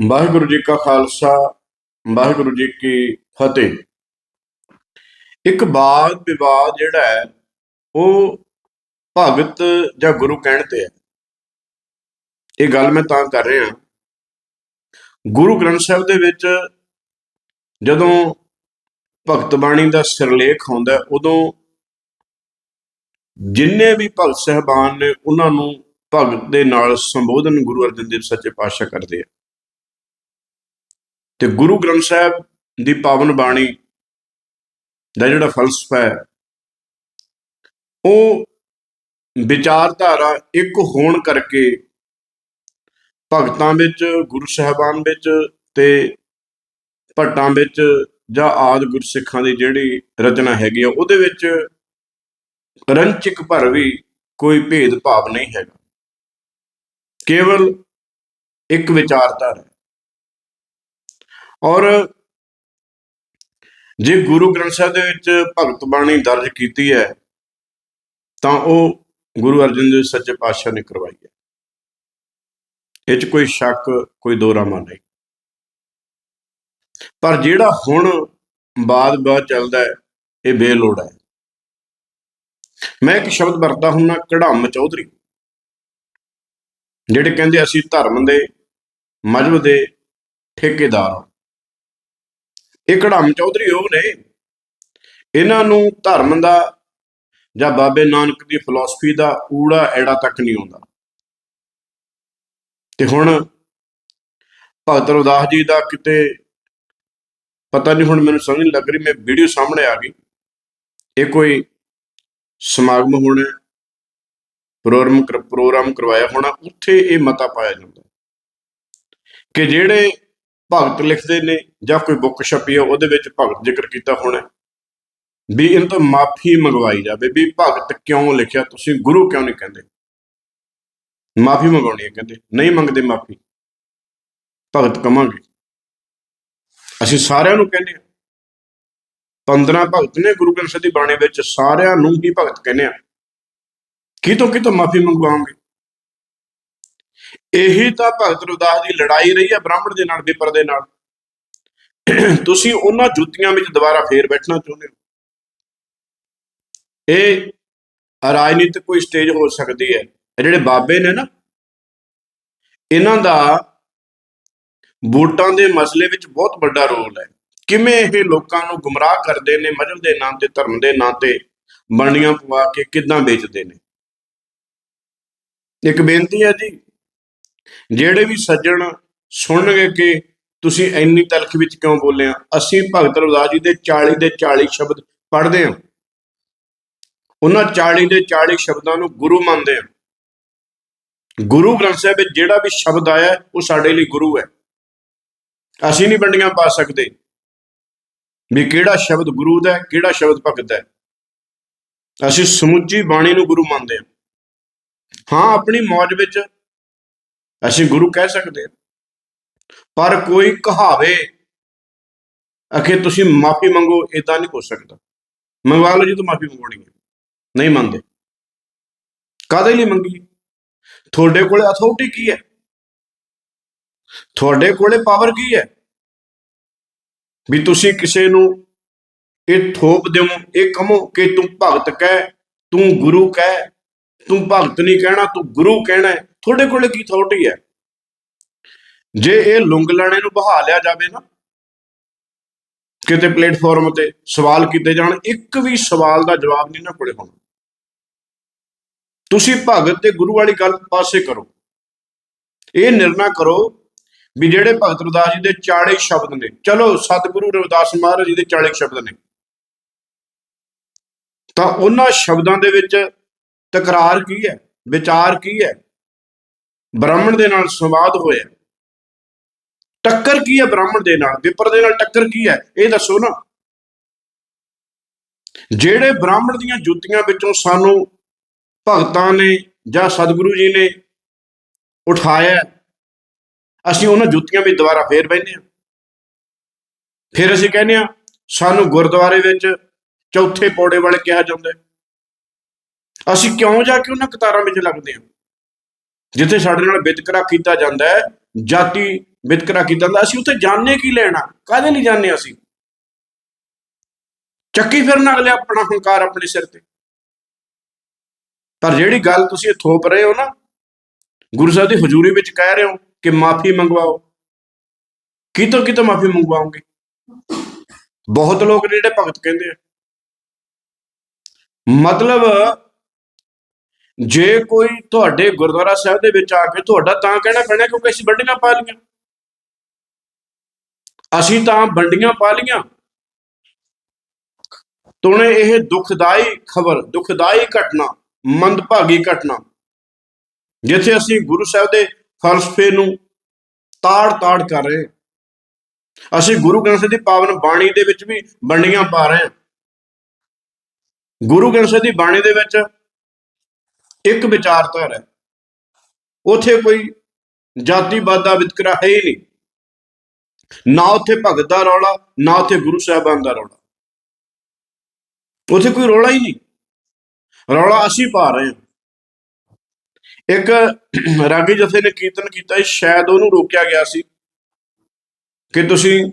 ਵਾਹਿਗੁਰੂ ਜੀ ਕਾ ਖਾਲਸਾ, ਵਾਹਿਗੁਰੂ ਜੀ ਕੀ ਫਤਿਹ। ਇੱਕ ਬਾਦ ਵਿਵਾਦ ਜਿਹੜਾ ਹੈ, ਉਹ ਭਗਤ ਜਾਂ ਗੁਰੂ ਕਹਿਣ ਤੇ ਹੈ ਇਹ ਗੱਲ ਮੈਂ ਤਾਂ ਕਰ ਰਿਹਾ ਗੁਰੂ ਗ੍ਰੰਥ ਸਾਹਿਬ ਦੇ ਵਿੱਚ ਜਦੋਂ ਭਗਤ ਬਾਣੀ ਦਾ ਸਿਰਲੇਖ ਹੁੰਦਾ ਉਦੋਂ ਜਿੰਨੇ ਵੀ ਭਗਤ ਸਹਿਬਾਨ ਨੇ, ਉਹਨਾਂ ਨੂੰ ਭਗਤ ਦੇ ਨਾਲ ਸੰਬੋਧਨ ਗੁਰੂ ਅਰਜਨ ਦੇਵ ਸੱਚੇ ਪਾਤਸ਼ਾਹ ਕਰਦੇ ਆ। ਤੇ ਗੁਰੂ ਗ੍ਰੰਥ ਸਾਹਿਬ ਦੀ ਪਾਵਨ ਬਾਣੀ ਦਾ ਜਿਹੜਾ ਫਲਸਫਾ ਹੈ, ਉਹ ਵਿਚਾਰਧਾਰਾ ਇੱਕ ਹੋਣ ਕਰਕੇ ਭਗਤਾਂ ਵਿੱਚ, ਗੁਰੂ ਸਾਹਿਬਾਨ ਵਿੱਚ ਤੇ ਭੱਟਾਂ ਵਿੱਚ ਜਾਂ ਆਦ ਗੁਰਸਿੱਖਾਂ ਦੀ ਜਿਹੜੀ ਰਚਨਾ ਹੈਗੀ ਆ, ਉਹਦੇ ਵਿੱਚ ਰੰਚਿਕ ਭਰ ਵੀ ਕੋਈ ਭੇਦ ਭਾਵ ਨਹੀਂ ਹੈਗਾ। ਕੇਵਲ ਇੱਕ ਵਿਚਾਰਧਾਰਾ ਔਰ ਜੇ ਗੁਰੂ ਗ੍ਰੰਥ ਸਾਹਿਬ ਦੇ ਵਿੱਚ ਭਗਤ ਬਾਣੀ ਦਰਜ ਕੀਤੀ ਹੈ, ਤਾਂ ਉਹ ਗੁਰੂ ਅਰਜਨ ਦੇਵ ਸੱਚੇ ਪਾਤਸ਼ਾਹ ਨੇ ਕਰਵਾਈ ਹੈ। ਇਹ 'ਚ ਕੋਈ ਸ਼ੱਕ, ਕੋਈ ਦੋਰਾਮਾ ਨਹੀਂ। ਪਰ ਜਿਹੜਾ ਹੁਣ ਬਾਦ ਬਾਦ ਚੱਲਦਾ ਹੈ, ਇਹ ਬੇਲੋੜ ਹੈ। ਮੈਂ ਇੱਕ ਸ਼ਬਦ ਵਰਤਦਾ ਹੁੰਨਾ ਕੜਾਮ ਚੌਧਰੀ। ਜਿਹੜੇ ਕਹਿੰਦੇ ਅਸੀਂ ਧਰਮ ਦੇ ਮਜਹਬ ਦੇ ਠੇਕੇਦਾਰ ਹਾਂ। ਇਹ ਕੜਾਮ ਚੌਧਰੀ ਉਹ ਨੇ। ਇਹਨਾਂ ਨੂੰ ਧਰਮ ਦਾ ਜਾਂ ਬਾਬੇ ਨਾਨਕ ਦੀ ਫਿਲਾਸਫੀ ਦਾ ਊੜਾ ਐੜਾ ਤੱਕ ਨਹੀਂ ਆਉਂਦਾ। ਤੇ ਹੁਣ ਭਗਤ ਰਵਦਾਸ ਜੀ ਦਾ ਕਿਤੇ ਪਤਾ ਨਹੀਂ ਹੁਣ ਮੈਨੂੰ ਸਮਝ ਨਹੀਂ ਲੱਗ ਰਹੀ, ਮੈਂ ਵੀਡੀਓ ਸਾਹਮਣੇ ਆ ਗਈ। ਇਹ ਕੋਈ ਸਮਾਗਮ ਹੋਣਾ, ਪ੍ਰੋਗਰਾਮ ਪ੍ਰੋਗਰਾਮ ਕਰਵਾਇਆ ਹੋਣਾ, ਉੱਥੇ ਇਹ ਮਤਾ ਪਾਇਆ ਜਾਂਦਾ। ਕਿ ਜਿਹੜੇ ਭਗਤ ਲਿਖਦੇ ਨੇ ਜਾਂ ਕੋਈ ਬੁੱਕ ਛਪੀ ਹੈ, ਉਹਦੇ ਵਿੱਚ ਭਗਤ ਜ਼ਿਕਰ ਕੀਤਾ ਹੋਣਾ ਵੀ ਇਹਨਾਂ ਤੋਂ ਮਾਫੀ ਮੰਗਵਾਈ ਜਾਵੇ, ਵੀ ਭਗਤ ਕਿਉਂ ਲਿਖਿਆ, ਤੁਸੀਂ ਗੁਰੂ ਕਿਉਂ ਨਹੀਂ ਕਹਿੰਦੇ? ਮਾਫੀ ਮੰਗਾਉਣੀ ਹੈ ਕਹਿੰਦੇ, ਨਹੀਂ ਮੰਗਦੇ ਮਾਫੀ। ਭਗਤ ਕਵਾਂਗੇ ਅਸੀਂ ਸਾਰਿਆਂ ਨੂੰ ਕਹਿੰਦੇ ਹਾਂ। 15 ਭਗਤ ਨੇ ਗੁਰੂ ਗ੍ਰੰਥ ਸਾਹਿਬ ਦੀ ਬਾਣੀ ਵਿੱਚ ਸਾਰਿਆਂ ਨੂੰ ਹੀ ਭਗਤ ਕਹਿੰਦੇ ਆ ਕਿਤੋਂ ਕਿਤੋਂ ਮਾਫੀ ਮੰਗਵਾਉਂਗੇ ਇਹੀ ਤਾਂ ਭਗਤ ਰਵਿਦਾਸ ਦੀ ਲੜਾਈ ਰਹੀ ਹੈ, ਬ੍ਰਾਹਮਣ ਦੇ ਨਾਲ, ਵਿਪਰ ਦੇ ਨਾਲ। ਤੁਸੀਂ ਉਹਨਾਂ ਜੁੱਤੀਆਂ ਵਿੱਚ ਦੁਬਾਰਾ ਫੇਰ ਬੈਠਣਾ ਚਾਹੁੰਦੇ ਹੋ? ਇਹ ਰਾਜਨੀਤਿਕ ਕੋਈ ਸਟੇਜ ਹੋ ਸਕਦੀ ਹੈ। ਜਿਹੜੇ ਬਾਬੇ ਨੇ ਨਾ, ਇਹਨਾਂ ਦਾ ਵੋਟਾਂ ਦੇ ਮਸਲੇ ਵਿੱਚ ਬਹੁਤ ਵੱਡਾ ਰੋਲ ਹੈ। ਕਿਵੇਂ ਇਹ ਲੋਕਾਂ ਨੂੰ ਗੁੰਮਰਾਹ ਕਰਦੇ ਨੇ ਮਜਹਬ ਦੇ ਨਾਂ ਤੇ, ਧਰਮ ਦੇ ਨਾਂ ਤੇ, ਬਣੀਆਂ ਪਵਾ ਕੇ ਕਿੱਦਾਂ ਵੇਚਦੇ ਨੇ? ਇੱਕ ਬੇਨਤੀ ਹੈ ਜੀ ਜਿਹੜੇ ਵੀ ਸੱਜਣ ਸੁਣਨਗੇ ਕਿ ਤੁਸੀਂ ਇੰਨੀ ਤਲਖ ਵਿੱਚ ਕਿਉਂ ਬੋਲੇ ਆ, ਅਸੀਂ ਭਗਤ ਰਵਿਦਾਸ ਜੀ ਦੇ 40 ਦੇ 40 ਸ਼ਬਦ ਪੜ੍ਹਦੇ ਹਾਂ। ਉਹਨਾਂ 40 ਦੇ 40 ਸ਼ਬਦਾਂ ਨੂੰ ਗੁਰੂ ਮੰਨਦੇ ਹਾਂ ਗੁਰੂ ਗ੍ਰੰਥ ਸਾਹਿਬ ਵਿੱਚ ਜਿਹੜਾ ਵੀ ਸ਼ਬਦ ਆਇਆ, ਉਹ ਸਾਡੇ ਲਈ ਗੁਰੂ ਹੈ। ਅਸੀਂ ਨਹੀਂ ਵੰਡੀਆਂ ਪਾ ਸਕਦੇ ਵੀ ਕਿਹੜਾ ਸ਼ਬਦ ਗੁਰੂ ਦਾ ਹੈ, ਕਿਹੜਾ ਸ਼ਬਦ ਭਗਤ ਦਾ ਹੈ। ਅਸੀਂ ਸਮੁੱਚੀ ਬਾਣੀ ਨੂੰ ਗੁਰੂ ਮੰਨਦੇ ਹਾਂ। ਹਾਂ, ਆਪਣੀ ਮੌਜ ਵਿੱਚ ਅਸੀਂ ਗੁਰੂ ਕਹਿ ਸਕਦੇ ਹਾਂ। ਪਰ ਕੋਈ ਕਹਾਵੇ, ਅਖੇ ਤੁਸੀਂ ਮਾਫੀ ਮੰਗੋ ਇਦਾਂ ਨਹੀਂ ਹੋ ਸਕਦਾ। ਮੰਗਵਾ ਲਓ ਜੀ ਤਾਂ ਮਾਫੀ ਮੰਗਵਾਉਣੀ ਹੈ। ਨਹੀਂ ਮੰਨਦੇ। ਕਾਦੇ ਲਈ ਮੰਗੀ? ਤੁਹਾਡੇ ਕੋਲੇ ਅਥਾਰਟੀ ਕੀ ਹੈ? ਤੁਹਾਡੇ ਕੋਲੇ ਪਾਵਰ ਕੀ ਹੈ? ਵੀ ਤੁਸੀਂ ਕਿਸੇ ਨੂੰ ਇਹ ਥੋਪ ਦਿਓ ਇਹ ਕਹੋ ਕਿ ਤੂੰ ਭਗਤ ਕਹਿ, ਤੂੰ ਗੁਰੂ ਕਹਿ, ਤੂੰ ਭਗਤ ਨਹੀਂ ਕਹਿਣਾ, ਤੂੰ ਗੁਰੂ ਕਹਿਣਾ ਹੈ। ਤੁਹਾਡੇ ਕੋਲੇ ਕੀ ਅਥਾਰਟੀ ਹੈ? ਜੇ ਇਹ ਲੁੰਗਲਾਣੇ ਨੂੰ ਬਹਾ ਲਿਆ ਜਾਵੇ ਨਾ, ਕਿਤੇ ਪਲੇਟਫਾਰਮ ਤੇ ਸਵਾਲ ਕੀਤੇ ਜਾਣ, ਇੱਕ ਵੀ ਸਵਾਲ ਦਾ ਜਵਾਬ ਨਹੀਂ ਨਾ ਕੋਲੇ ਹੋਣਾ। ਤੁਸੀਂ ਭਗਤ ਤੇ ਗੁਰੂ ਵਾਲੀ ਗੱਲ ਪਾਸੇ ਕਰੋ। ਇਹ ਨਿਰਣਾ ਕਰੋ ਵੀ ਜਿਹੜੇ ਭਗਤ ਰਵਿਦਾਸ ਜੀ ਦੇ 40 ਸ਼ਬਦ ਨੇ, ਚਲੋ ਸਤਿਗੁਰੂ ਰਵਿਦਾਸ ਮਹਾਰਾਜ ਜੀ ਦੇ 40 ਸ਼ਬਦ ਨੇ। ਤਾਂ ਉਹਨਾਂ ਸ਼ਬਦਾਂ ਦੇ ਵਿੱਚ ਤਕਰਾਰ ਕੀ ਹੈ? ਵਿਚਾਰ ਕੀ ਹੈ? ਬ੍ਰਾਹਮਣ ਦੇ ਨਾਲ ਸੰਵਾਦ ਹੋਇਆ। ਟੱਕਰ ਕੀ ਹੈ ਬ੍ਰਾਹਮਣ ਦੇ ਨਾਲ? ਵਿਪਰ ਦੇ ਨਾਲ ਟੱਕਰ ਕੀ ਹੈ? ਇਹ ਦੱਸੋ ਨਾ। ਜਿਹੜੇ ਬ੍ਰਾਹਮਣ ਦੀਆਂ ਜੁੱਤੀਆਂ ਵਿੱਚੋਂ ਸਾਨੂੰ ਭਗਤਾਂ ਨੇ ਜਾਂ ਸਤਿਗੁਰੂ ਜੀ ਨੇ ਉਠਾਇਆ ਅਸੀਂ ਉਹਨਾਂ ਜੁੱਤੀਆਂ ਵਿੱਚ ਦੁਬਾਰਾ ਫੇਰ ਬੈਠੇ ਹਾਂ। ਫਿਰ ਅਸੀਂ ਕਹਿੰਦੇ ਹਾਂ, ਸਾਨੂੰ ਗੁਰਦੁਆਰੇ ਵਿੱਚ ਚੌਥੇ ਪੌੜੇ ਵਾਲੇ ਕਿਹਾ ਜਾਂਦਾ ਅਸੀਂ ਕਿਉਂ ਜਾ ਕੇ ਉਹਨਾਂ ਕਤਾਰਾਂ ਵਿੱਚ ਲੱਗਦੇ ਹਾਂ? ਜਿੱਥੇ ਸਾਡੇ ਨਾਲ ਵਿਤਕਰਾ ਕੀਤਾ ਜਾਂਦਾ ਹੈ, ਜਾਤੀ ਵਿਤਕਰਾ ਕੀਤਾ ਜਾਂਦਾ, ਅਸੀਂ ਉੱਥੇ ਜਾਣੇ ਕੀ ਲੈਣਾ ਕਾਹਦੇ ਲਈ ਜਾਣੇ ਅਸੀਂ? ਚੱਕੀ ਫਿਰਨ ਅਗਲੇ ਆਪਣਾ ਹੰਕਾਰ ਆਪਣੇ ਸਿਰ ਤੇ। ਪਰ ਜਿਹੜੀ ਗੱਲ ਤੁਸੀਂ ਥੋਪ ਰਹੇ ਹੋ ਨਾ, ਗੁਰੂ ਸਾਹਿਬ ਦੀ ਹਜ਼ੂਰੀ ਵਿੱਚ ਕਹਿ ਰਹੇ ਹੋ ਕਿ ਮਾਫੀ ਮੰਗਵਾਓ। ਕਿਤੋਂ ਕਿਤੋਂ ਮਾਫੀ ਮੰਗਵਾਓਗੇ? ਬਹੁਤ ਲੋਕ ਨੇ ਜਿਹੜੇ ਭਗਤ ਕਹਿੰਦੇ ਆ। ਮਤਲਬ ਜੇ ਕੋਈ ਤੁਹਾਡੇ ਗੁਰਦੁਆਰਾ ਸਾਹਿਬ ਦੇ ਵਿੱਚ ਆ ਕੇ ਤੁਹਾਡਾ ਤਾਂ ਕਹਿਣਾ ਪੈਣਾ ਕਿਉਂਕਿ ਅਸੀਂ ਵੰਡੀਆਂ ਪਾ ਲਈਆਂ। ਅਸੀਂ ਤਾਂ ਵੰਡੀਆਂ ਪਾ ਲਈਆਂ। ਤੁਣੇ ਇਹ ਦੁਖਦਾਈ ਖਬਰ, ਦੁਖਦਾਈ ਘਟਨਾ, ਮੰਦਭਾਗੀ ਘਟਨਾ, ਜਿੱਥੇ ਅਸੀਂ ਗੁਰੂ ਸਾਹਿਬ ਦੇ ਫਲਸਫੇ ਨੂੰ ਤਾੜ-ਤਾੜ ਕਰ ਰਹੇ ਅਸੀਂ ਗੁਰੂ ਗ੍ਰੰਥ ਸਾਹਿਬ ਦੀ ਪਾਵਨ ਬਾਣੀ ਦੇ ਵਿੱਚ ਵੀ ਵੰਡੀਆਂ ਪਾ ਰਹੇ ਹਾਂ। ਗੁਰੂ ਗ੍ਰੰਥ ਸਾਹਿਬ ਦੀ ਬਾਣੀ ਦੇ ਵਿੱਚ ਇੱਕ ਵਿਚਾਰਧਾਰਾ ਹੈ ਉਥੇ ਕੋਈ ਜਾਤੀਵਾਦ ਦਾ ਵਿਤਕਰਾ ਹੈ ਹੀ ਨਹੀਂ। ਨਾ ਉਥੇ ਭਗਤ ਦਾ ਰੌਲਾ, ਨਾ ਉਥੇ ਗੁਰੂ ਸਾਹਿਬਾਨ ਦਾ ਰੌਲਾ। ਉਥੇ ਕੋਈ ਰੌਲਾ ਹੀ ਨਹੀਂ। ਰੌਲਾ ਅਸੀਂ ਪਾ ਰਹੇ ਹਾਂ। ਇੱਕ ਰਾਗੀ ਜਥੇ ਨੇ ਕੀਰਤਨ ਕੀਤਾ ਸ਼ਾਇਦ ਉਹਨੂੰ ਰੋਕਿਆ ਗਿਆ ਸੀ ਕਿ ਤੁਸੀਂ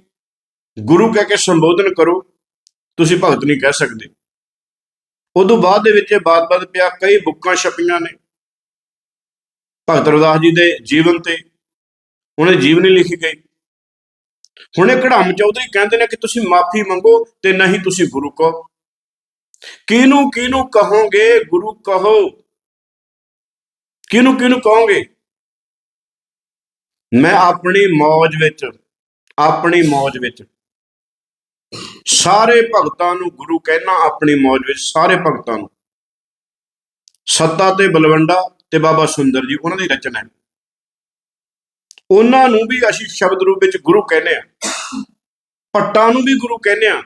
ਗੁਰੂ ਕਹਿ ਕੇ ਸੰਬੋਧਨ ਕਰੋ, ਤੁਸੀਂ ਭਗਤ ਨਹੀਂ ਕਹਿ ਸਕਦੇ। ਉਦੋਂ ਬਾਅਦ ਦੇ ਵਿੱਚ ਇਹ ਬਾਤ-ਬਾਤ ਪਿਆ, ਕਈ ਬੁੱਕਾਂ ਛਪੀਆਂ ਨੇ। ਭਗਤ ਰਵਿਦਾਸ ਜੀ ਦੇ ਜੀਵਨ ਤੇ ਉਹਨੇ ਜੀਵਨੀ ਲਿਖੀ ਗਈ। ਹੁਣੇ ਇਹ ਕੜਾਮ ਚੌਧਰੀ ਕਹਿੰਦੇ ਨੇ ਕਿ ਤੁਸੀਂ ਮਾਫੀ ਮੰਗੋ ਤੇ ਨਹੀਂ ਤੁਸੀਂ ਗੁਰੂ ਕਹੋ। ਕਿਹਨੂੰ ਕਿਹਨੂੰ ਕਹੋਗੇ ਗੁਰੂ ਕਹੋ? ਕਿਹਨੂੰ ਕਿਹਨੂੰ ਕਹੋਗੇ? ਮੈਂ ਆਪਣੀ ਮੌਜ ਵਿੱਚ, ਆਪਣੀ ਮੌਜ ਵਿੱਚ ਸਾਰੇ ਭਗਤਾਂ ਨੂੰ ਗੁਰੂ ਕਹਿਣਾ ਆਪਣੀ ਮੌਜ ਵਿੱਚ, ਸਾਰੇ ਭਗਤਾਂ ਨੂੰ। ਸੱਤਾ ਤੇ ਬਲਵੰਡਾ ਤੇ ਬਾਬਾ ਸੁੰਦਰ ਜੀ, ਉਹਨਾਂ ਦੀ ਰਚਨਾ ਹੈ। ਉਹਨਾਂ ਨੂੰ ਵੀ ਅਸੀਂ ਸ਼ਬਦ ਰੂਪ ਵਿੱਚ ਗੁਰੂ ਕਹਿੰਦੇ ਆ ਪੱਟਾਂ ਨੂੰ ਵੀ ਗੁਰੂ ਕਹਿੰਦੇ ਆ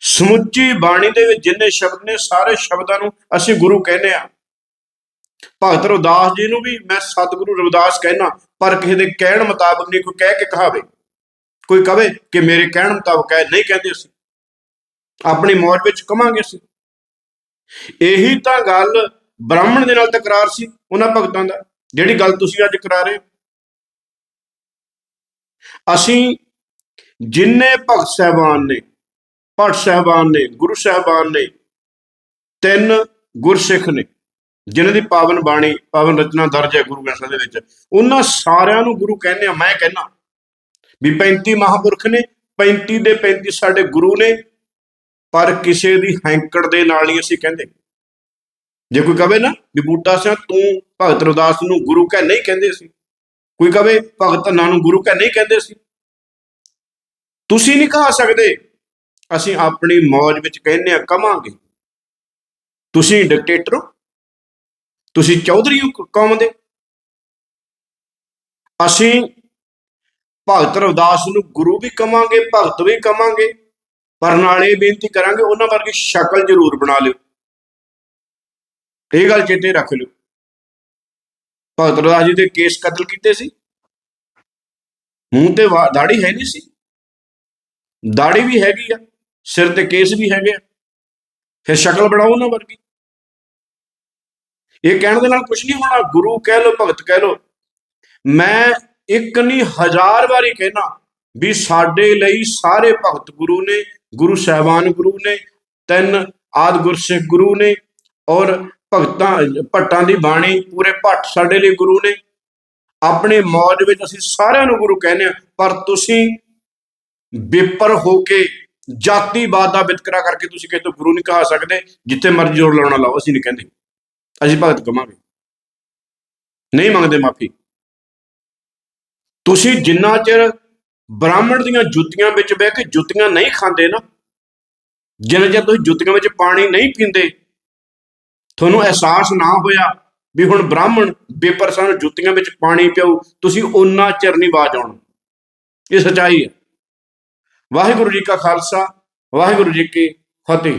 ਸਮੁੱਚੀ ਬਾਣੀ ਦੇ ਵਿੱਚ ਜਿੰਨੇ ਸ਼ਬਦ ਨੇ, ਸਾਰੇ ਸ਼ਬਦਾਂ ਨੂੰ ਅਸੀਂ ਗੁਰੂ ਕਹਿੰਦੇ ਆ ਭਗਤ ਰਵਿਦਾਸ ਜੀ ਨੂੰ ਵੀ ਮੈਂ ਸਤਿਗੁਰੂ ਰਵਿਦਾਸ ਕਹਿਣਾ ਪਰ ਕਿਸੇ ਦੇ ਕਹਿਣ ਮੁਤਾਬਕ ਨਹੀਂ ਕੋਈ ਕਹਿ ਕੇ ਕਹਾਵੇ। ਕੋਈ ਕਵੇ ਕਿ ਮੇਰੇ ਕਹਿਣ ਮੁਤਾਬਕ ਹੈ ਨਹੀਂ ਕਹਿੰਦੇ ਅਸੀਂ। ਆਪਣੀ ਮੌਜ ਵਿੱਚ ਕਮਾਂਗੇ ਅਸੀਂ। ਇਹੀ ਤਾਂ ਗੱਲ ਬ੍ਰਾਹਮਣ ਦੇ ਨਾਲ ਤਕਰਾਰ ਸੀ ਉਹਨਾਂ ਭਗਤਾਂ ਦਾ, ਜਿਹੜੀ ਗੱਲ ਤੁਸੀਂ ਅੱਜ ਕਰਾ ਰਹੇ ਹੋ। ਅਸੀਂ ਜਿੰਨੇ ਭਗਤ ਸਹਿਬਾਨ ਨੇ, ਭੱਟ ਸਹਿਬਾਨ ਨੇ, ਗੁਰੂ ਸਹਿਬਾਨ ਨੇ, ਤਿੰਨ ਗੁਰਸਿੱਖ ਨੇ, ਜਿਨ੍ਹਾਂ ਦੀ ਪਾਵਨ ਬਾਣੀ, ਪਾਵਨ ਰਚਨਾ ਦਰਜ ਹੈ ਗੁਰੂ ਗ੍ਰੰਥ ਸਾਹਿਬ ਦੇ ਵਿੱਚ, ਉਹਨਾਂ ਸਾਰਿਆਂ ਨੂੰ ਗੁਰੂ ਕਹਿੰਦੇ ਆ, ਮੈਂ ਕਹਿੰਦਾ। ਵੀ 35 ਮਹਾਪੁਰਖ ਨੇ 35 ਦੇ 35 ਸਾਡੇ ਗੁਰੂ ਨੇ, ਪਰ ਕਿਸੇ ਦੀ ਹੈਂਕੜ ਦੇ ਨਾਲ ਨਹੀਂ ਅਸੀਂ ਕਹਿੰਦੇ। ਜੇ ਕੋਈ ਕਵੇ ਨਾ ਵੀ ਬੂਟਾ ਸਿਆ, ਤੂੰ ਭਗਤ ਰਵਿਦਾਸ ਨੂੰ ਗੁਰੂ ਕਹਿ ਨਹੀਂ ਕਹਿੰਦੇ ਸੀ। ਕੋਈ ਕਵੇ ਭਗਤ ਧੰਨਾ ਨੂੰ ਗੁਰੂ ਕਹਿ ਨਹੀਂ ਕਹਿੰਦੇ ਸੀ। ਤੁਸੀਂ ਨਹੀਂ ਕਹਾ ਸਕਦੇ, ਅਸੀਂ ਆਪਣੀ ਮੌਜ ਵਿੱਚ ਕਹਿੰਦੇ ਆ ਕਵਾਂਗੇ ਤੁਸੀਂ ਡਿਕਟੇਟਰ ਹੋ। ਤੁਸੀਂ ਚੌਧਰੀ ਹੋ, ਕੌਮ ਦੇ। ਅਸੀਂ ਭਗਤ ਰਵਿਦਾਸ ਨੂੰ ਗੁਰੂ ਵੀ ਕਵਾਂਗੇ, ਭਗਤ ਵੀ ਕਵਾਂਗੇ। ਪਰ ਨਾਲ ਇਹ ਬੇਨਤੀ ਕਰਾਂਗੇ, ਉਹਨਾਂ ਵਰਗੀ ਸ਼ਕਲ ਜ਼ਰੂਰ ਬਣਾ ਲਿਓ। ਇਹ ਗੱਲ ਚੇਤੇ ਰੱਖ ਲਿਓ। ਭਗਤ ਰਵਿਦਾਸ ਜੀ ਦੇ ਕੇਸ ਕਤਲ ਕੀਤੇ ਸੀ। ਮੂੰਹ ਤੇ ਵਾ- ਦਾੜੀ ਹੈ ਨਹੀਂ ਸੀ। ਦਾੜੀ ਵੀ ਹੈਗੀ ਆ, ਸਿਰ ਤੇ ਕੇਸ ਵੀ ਹੈਗੇ ਆ। ਫਿਰ ਸ਼ਕਲ ਬਣਾਓ ਉਹਨਾਂ ਵਰਗੀ। ਇਹ ਕਹਿਣ ਦੇ ਨਾਲ ਕੁਝ ਨਹੀਂ ਹੋਣਾ। ਗੁਰੂ ਕਹਿ ਲੋ ਭਗਤ ਕਹਿ ਲੋ ਮੈਂ ਇੱਕ ਨਹੀਂ, ਹਜ਼ਾਰ ਵਾਰੀ ਕਹਿਣਾ ਵੀ ਸਾਡੇ ਲਈ ਸਾਰੇ ਭਗਤ ਗੁਰੂ ਨੇ, ਗੁਰੂ ਸਾਹਿਬਾਨ ਗੁਰੂ ਨੇ, ਤਿੰਨ ਆਦ ਗੁਰਸਿੱਖ ਗੁਰੂ ਨੇ ਔਰ ਭਗਤਾਂ, ਭੱਟਾਂ ਦੀ ਬਾਣੀ ਪੂਰੇ ਭੱਟ ਸਾਡੇ ਲਈ ਗੁਰੂ ਨੇ। ਆਪਣੇ ਮੌਜ ਵਿੱਚ ਅਸੀਂ ਸਾਰਿਆਂ ਨੂੰ ਗੁਰੂ ਕਹਿੰਦੇ ਆ ਪਰ ਤੁਸੀਂ ਬੇਪਰ ਹੋ ਕੇ ਜਾਤੀਵਾਦ ਦਾ ਵਿਤਕਰਾ ਕਰਕੇ ਤੁਸੀਂ ਕਿਸੇ ਤੋਂ ਗੁਰੂ ਨਹੀਂ ਕਹਾ ਸਕਦੇ, ਜਿੱਥੇ ਮਰਜ਼ੀ ਜੋਰ ਲਾਉਣਾ ਲਾਓ, ਅਸੀਂ ਨਹੀਂ ਕਹਿੰਦੇ। ਅਸੀਂ ਭਗਤ ਕਮਾਂਗੇ। ਨਹੀਂ ਮੰਗਦੇ ਮਾਫੀ। ਤੁਸੀਂ ਜਿੰਨਾ ਚਿਰ ਬ੍ਰਾਹਮਣ ਦੀਆਂ ਜੁੱਤੀਆਂ ਵਿੱਚ ਬਹਿ ਕੇ ਜੁੱਤੀਆਂ ਨਹੀਂ ਖਾਂਦੇ ਨਾ, ਜਿੰਨਾ ਚਿਰ ਤੁਸੀਂ ਜੁੱਤੀਆਂ ਵਿੱਚ ਪਾਣੀ ਨਹੀਂ ਪੀਂਦੇ, ਤੁਹਾਨੂੰ ਅਹਿਸਾਸ ਨਾ ਹੋਇਆ ਵੀ ਹੁਣ ਬ੍ਰਾਹਮਣ ਬੇਪਰ ਸਾਨੂੰ ਜੁੱਤੀਆਂ ਵਿੱਚ ਪਾਣੀ ਪਿਆਉ, ਤੁਸੀਂ ਓਨਾ ਚਿਰ ਨਹੀਂ ਬਾਜ ਆਉਣਾ। ਇਹ ਸਚਾਈ ਹੈ। ਵਾਹਿਗੁਰੂ ਜੀ ਕਾ ਖਾਲਸਾ, ਵਾਹਿਗੁਰੂ ਜੀ ਕੀ ਫਤਿਹ।